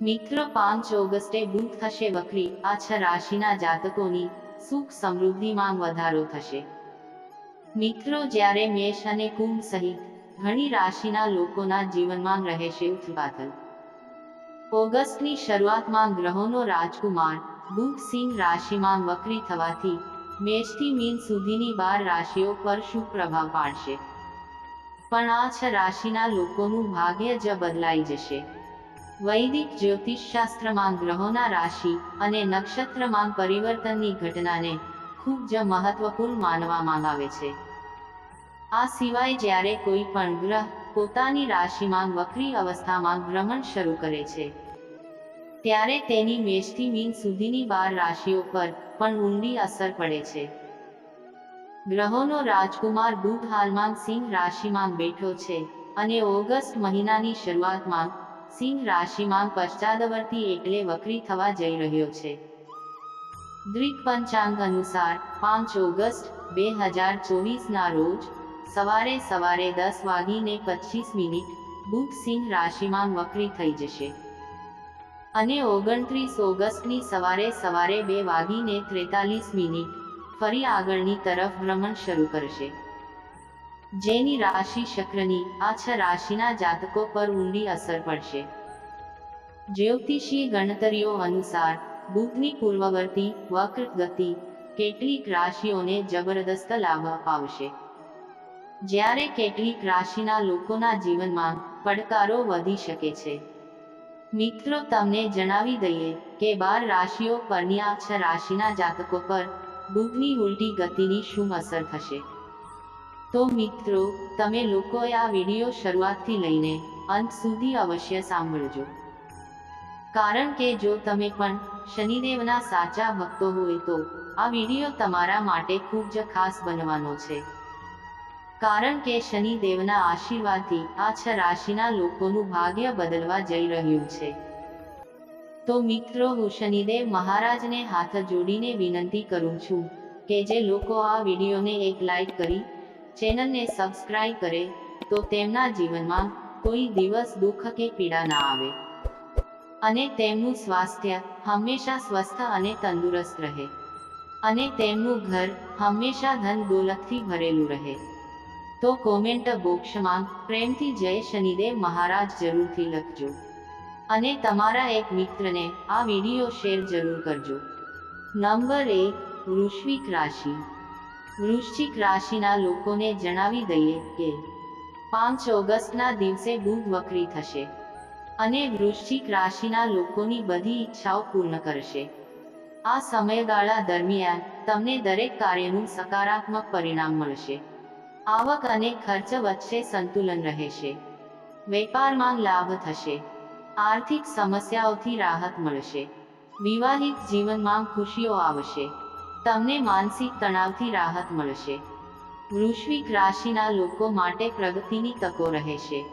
મિત્ર પાંચ ઓગસ્ટે બુધ થશે વક્રી આ છ રાશિના જાતકોની સુખ સમૃદ્ધિમાં વધારો થશે મિત્રો જ્યારે મેષ અને કુંભ સહિત ઘણી રાશિના લોકોના જીવનમાં રહેશે ઉથલપાથલ ઓગસ્ટની શરૂઆતમાં ગ્રહોનો રાજકુમાર બુધ સિંહ રાશિમાં વક્રી થવાથી મેષથી મીન સુધીની બાર રાશિઓ પર શું પ્રભાવ પાડશે પણ આ છ રાશિના લોકોનું ભાગ્ય જ બદલાઈ જશે વૈદિક જ્યોતિષશાસ્ત્રમાં ગ્રહોના રાશિ અને નક્ષત્રમાં પરિવર્તનની ઘટનાને ખૂબ જ મહત્વપૂર્ણ માનવામાં આવે છે. આ સિવાય જ્યારે કોઈ પણ ગ્રહ પોતાની રાશિમાં વક્રી અવસ્થામાં ભ્રમણ શરૂ કરે છે, ત્યારે તેની મેષથી મીન સુધીની બાર રાશિઓ પર પણ ઊંડી અસર પડે છે. ગ્રહોનો રાજકુમાર બુધ હાલમાં સિંહ રાશિમાં બેઠો છે અને ઓગસ્ટ મહિનાની શરૂઆતમાં સિંહ રાશિમાં પશ્ચાદવર્તી એટલે વક્રી થવા જઈ રહ્યો છે. દ્વિક પંચાંગ અનુસાર પાંચ ઓગસ્ટ, બે હજાર ચોવીસના રોજ, સવારે સવારે દસ વાગીને પચીસ મિનિટ, બુધ સિંહ રાશિમાં વક્રી થઈ જશે. અને ઓગણત્રીસ ઓગસ્ટની સવારે સવારે બે વાગીને ત્રેતાલીસ મિનિટ, ફરી આગળની તરફ ભ્રમણ શરૂ કરશે. જેની રાશિ ચક્રની આ છ રાશિના જાતકો પર ઊંડી અસર પડશે. જ્યોતિષીય ગણતરીઓ અનુસાર, બુધની પૂર્વવર્તી વક્ર ગતિ કેટલીક રાશિઓને જબરદસ્ત લાભ અપાવશે. જ્યારે કેટલીક રાશિના લોકોના જીવનમાં પડકારો વધી શકે છે. મિત્રો, તમને જણાવી દઈએ કે બાર રાશિઓ પરની આ છ રાશિના જાતકો પર બુધની ઉલટી ગતિની શું અસર થશે? તો મિત્રો, તમે લોકોએ આ વીડિયો શરૂઆતથી લઈને અંત સુધી અવશ્ય સાંભળજો. કારણ કે જો તમે પણ શનિદેવના સાચા ભક્તો હોય તો આ વીડિયો તમારા માટે ખૂબ જ ખાસ બનવાનો છે. કારણ કે શનિદેવના આશીર્વાદથી આ છ રાશિના લોકોનું ભાગ્ય બદલવા જઈ રહ્યું છે. તો મિત્રો, હું શનિદેવ મહારાજને હાથ જોડીને વિનંતી કરું છું કે જે લોકો આ વિડીયોને એક લાઈક કરી ચેનલને સબસ્ક્રાઇબ કરે, તો તેમના જીવનમાં કોઈ દિવસ દુઃખ કે પીડા ના આવે. અને તેમનું સ્વાસ્થ્ય હંમેશા સ્વસ્થ અને તંદુરસ્ત રહે. અને તેમનું ઘર હંમેશા ધન દોલતથી ભરેલું રહે. તો કોમેન્ટ બોક્સમાં પ્રેમથી જય શનિદેવ મહારાજ જરૂરથી લખજો. અને તમારા એક મિત્રને આ વીડિયો શેર જરૂર કરજો. નંબર એક, વૃશ્વિક રાશિ. વૃશ્ચિક રાશિના લોકોને જણાવી દઈએ કે પાંચ ઓગસ્ટના દિવસે બુધ વક્રી થશે અને વૃશ્ચિક રાશિના લોકોની બધી ઈચ્છાઓ પૂર્ણ કરશે. આ સમયગાળા દરમિયાન તમને દરેક કાર્યનું સકારાત્મક પરિણામ મળશે. આવક અને ખર્ચ વચ્ચે સંતુલન રહેશે. વેપારમાં લાભ થશે. આર્થિક સમસ્યાઓથી રાહત મળશે. વિવાહિત જીવનમાં ખુશીઓ આવશે. તમને માનસિક તણાવથી રાહત મળશે. વૃશ્વિક રાશિના લોકો માટે પ્રગતિની તકો રહેશે.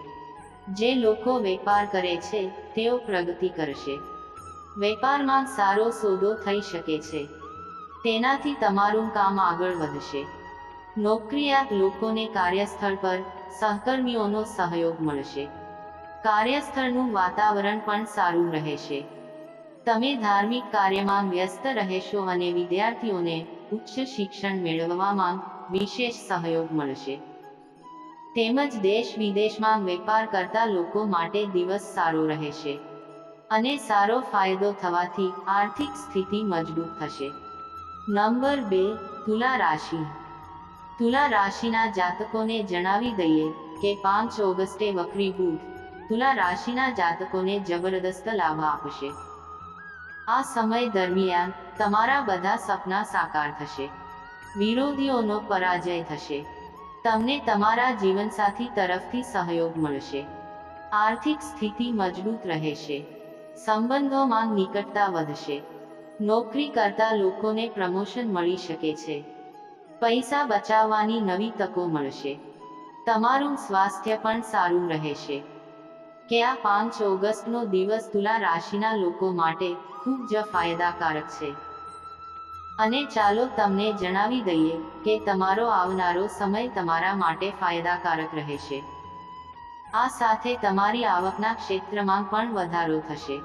જે લોકો વેપાર કરે છે, તેઓ પ્રગતિ કરશે. વેપારમાં સારો સોદો થઈ શકે છે. તેનાથી તમારું કામ આગળ વધશે. નોકરિયાત લોકોને કાર્યસ્થળ પર સહકર્મીઓનો સહયોગ મળશે. કાર્યસ્થળનું વાતાવરણ પણ સારું રહેશે. તમે ધાર્મિક કાર્યમાં વ્યસ્ત રહેશો અને વિદ્યાર્થીઓને ઉચ્ચ શિક્ષણ મેળવવામાં વિશેષ સહયોગ મળશે. તેમજ દેશ વિદેશમાં વેપાર કરતા લોકો માટે દિવસ સારો રહેશે. અને સારો ફાયદો થવાથી આર્થિક સ્થિતિ મજબૂત થશે. નંબર બે, તુલા રાશિ. તુલા રાશિના જાતકોને જણાવી દઈએ કે પાંચ ઓગસ્ટે વક્રી બુધ. તુલા રાશિના જાતકોને જબરદસ્ત લાભ આપશે. આ સમય દરમિયાન તમારા બધા સપના સાકાર થશે. વિરોધીઓનો પરાજય થશે. તમને તમારા જીવનસાથી તરફથી સહયોગ મળશે. આર્થિક સ્થિતિ મજબૂત રહેશે. સંબંધોમાં નિકટતા વધશે. નોકરી કરતા લોકોને પ્રમોશન મળી શકે છે. પૈસા બચાવવાની નવી તકો મળશે. તમારું સ્વાસ્થ્ય પણ સારું રહેશે. કે આ પાંચ ઓગસ્ટનો દિવસ તુલા રાશિના લોકો માટે ખૂબ જ ફાયદાકારક છે. અને ચાલો તમને જણાવી દઈએ કે તમારો આવનારો સમય તમારા માટે ફાયદાકારક રહેશે. આ સાથે તમારી આવકના ક્ષેત્રમાં પણ વધારો થશે.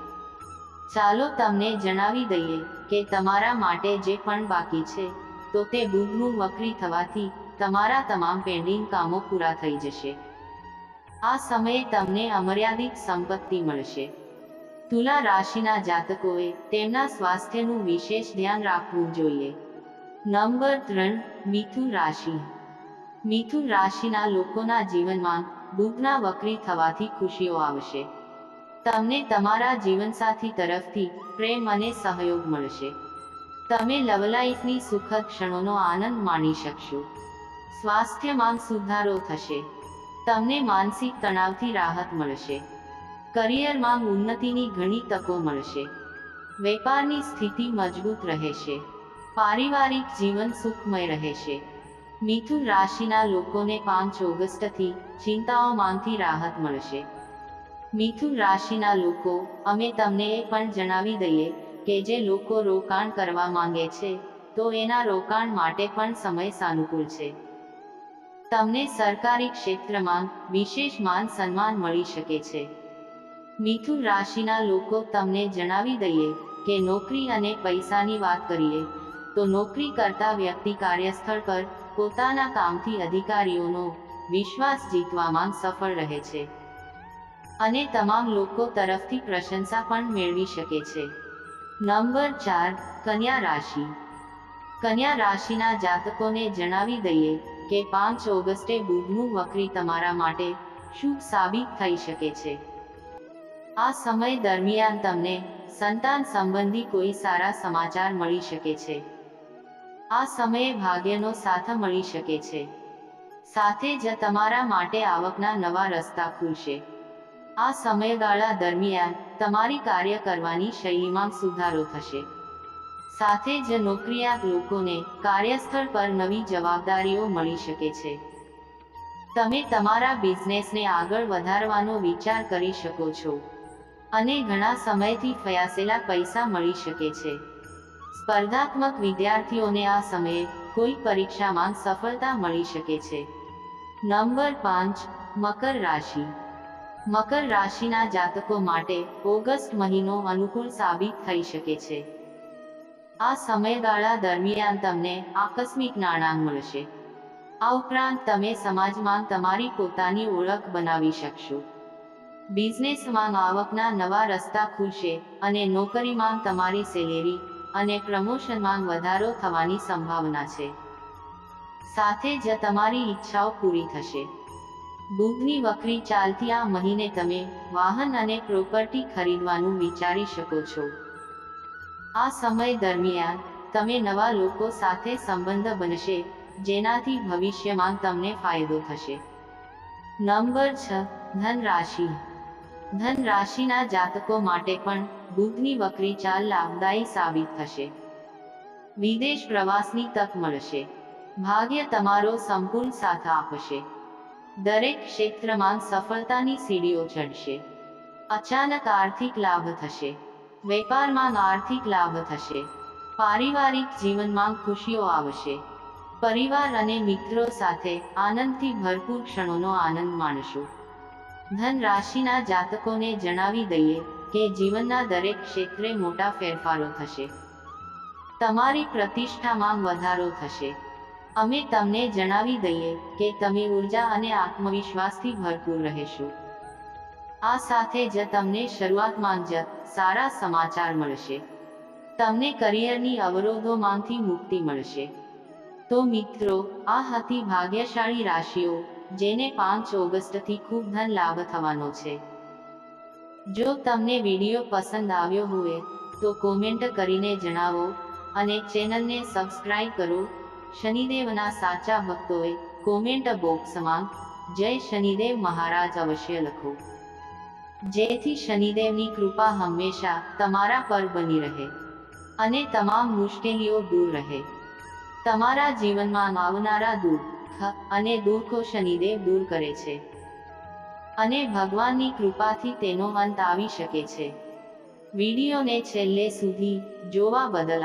ચાલો તમને જણાવી દઈએ કે તમારા માટે જે પણ બાકી છે, તો તે બુધનું વક્રી થવાથી તમારા તમામ પેન્ડિંગ કામો પૂરા થઈ જશે. આ સમયે તમને અમર્યાદિત સંપત્તિ મળશે. તુલા રાશિના જાતકોએ તેમના સ્વાસ્થ્યનું વિશેષ ધ્યાન રાખવું જોઈએ. નંબર ત્રણ, મિથુન રાશિ. મિથુન રાશિના લોકોના જીવનમાં બુધના વક્રી થવાથી ખુશીઓ આવશે. તમને તમારા જીવનસાથી તરફથી પ્રેમ અને સહયોગ મળશે. તમે લવલાઈફની સુખદ ક્ષણોનો આનંદ માણી શકશો. સ્વાસ્થ્યમાં સુધારો થશે. તમને માનસિક તણાવથી રાહત મળશે. કરિયરમાં ઉન્નતિની ઘણી તકો મળશે. વેપારની સ્થિતિ મજબૂત રહેશે. પારિવારિક જીવન સુખમય રહેશે. મિથુન રાશિના લોકોને પાંચ ઓગસ્ટથી ચિંતાઓમાંથી રાહત મળશે. મિથુન રાશિના લોકો, અમે તમને એ પણ જણાવી દઈએ કે જે લોકો રોકાણ કરવા માંગે છે, તો એના રોકાણ માટે પણ સમય સાનુકૂળ છે. તમને સરકારી ક્ષેત્રમાં વિશેષ માન સન્માન મળી શકે છે. મિથુન રાશિના લોકો તમને જણાવી દઈએ કે નોકરી અને પૈસાની વાત કરીએ, તો નોકરી કરતા વ્યક્તિ કાર્યસ્થળ પર પોતાના કામથી અધિકારીઓનો વિશ્વાસ જીતવામાં સફળ રહે છે. અને તમામ લોકો તરફથી પ્રશંસા પણ મેળવી શકે છે. નંબર ચાર, કન્યા રાશિ. કન્યા રાશિના જાતકોને જણાવી દઈએ કે પાંચ ઓગસ્ટે બુધનું વક્રી તમારા માટે શુભ સાબિત થઈ શકે છે. આ સમય દરમિયાન તમને સંતાન સંબંધી કોઈ સારા સમાચાર મળી શકે છે. આ સમયે ભાગ્યનો સાથ મળી શકે છે. સાથે જ તમારા માટે આવકના નવા રસ્તા ખુલશે. આ સમયગાળા દરમિયાન તમારી કાર્ય કરવાની શૈલીમાં સુધારો થશે. સાથે જ નોકરિયાત લોકોને કાર્યસ્થળ પર નવી જવાબદારીઓ મળી શકે છે. તમે તમારા બિઝનેસને આગળ વધારવાનો વિચાર કરી શકો છો. અને ઘણા સમયથી ફયાસેલા પૈસા મળી શકે છે. સ્પર્ધાત્મક વિદ્યાર્થીઓને આ સમયે કોઈ પરીક્ષામાં સફળતા મળી શકે છે. નંબર પાંચ, મકર રાશિ. મકર રાશિના જાતકો માટે ઓગસ્ટ મહિનો અનુકૂળ સાબિત થઈ શકે છે. આ સમયગાળા દરમિયાન તમને આકસ્મિક નાણાં મળશે. આ ઉપરાંત તમે સમાજમાં તમારી પોતાની ઓળખ બનાવી શકશો. બિઝનેસમાં આવકના નવા રસ્તા ખુલશે અને નોકરીમાં તમારી સેલેરી અને પ્રમોશનમાં વધારો થવાની સંભાવના છે. સાથે જ તમારી ઈચ્છાઓ પૂરી થશે. બુધની વક્રી ચાલતી આ મહિને તમે વાહન અને પ્રોપર્ટી ખરીદવાનું વિચારી શકો છો. આ સમય દરમિયાન તમે નવા લોકો સાથે સંબંધ બનશે, જેનાથી ભવિષ્યમાં તમને ફાયદો થશે. નંબર છ ધન રાશિ ધન રાશિના જાતકો માટે પણ બુધની વક્રી ચાલ લાભદાયી સાબિત થશે. વિદેશ પ્રવાસની તક મળશે. ભાગ્ય તમારો સંપૂર્ણ સાથ આપશે. દરેક ક્ષેત્રમાં સફળતાની સીડીઓ ચડશે. અચાનક આર્થિક લાભ થશે. વેપારમાં આર્થિક લાભ થશે. પારિવારિક જીવનમાં ખુશીઓ આવશે. પરિવાર અને મિત્રો સાથે આનંદથી ભરપૂર ક્ષણોનો આનંદ માણશો. ધન રાશિના જાતકોને જણાવી દઈએ કે જીવનના દરેક ક્ષેત્રે મોટા ફેરફારો થશે. તમારી પ્રતિષ્ઠામાં વધારો થશે. અમે તમને જણાવી દઈએ કે તમે ઊર્જા અને આત્મવિશ્વાસથી ભરપૂર રહેશો. આ સાથે જ તમને શરૂઆતમાં જ સારા સમાચાર મળશે. તમને કરિયરની અવરોધોમાંથી મુક્તિ મળશે. તો મિત્રો, આ હતી ભાગ્યશાળી રાશિઓ જેને પાંચ ઓગસ્ટથી ખૂબ ધન લાભ થવાનો છે. જો તમને વીડિયો પસંદ આવ્યો હોય, તો કોમેન્ટ કરીને જણાવો અને ચેનલને સબસ્ક્રાઇબ કરો. શનિદેવના સાચા ભક્તોએ કોમેન્ટ બોક્સમાં, જય શનિદેવ મહારાજ અવશ્ય લખો. જેથી શનિદેવની કૃપા હંમેશા તમારા પર બની રહે અને તમામ મુશ્કેલીઓ દૂર રહે. તમારા જીવનમાં આવનારા દુઃખ અને દુઃખો શનિદેવ દૂર કરે છે. અને ભગવાનની કૃપાથી તેનો અંત આવી શકે છે. વિડીયોને છેલ્લે સુધી જોવા બદલ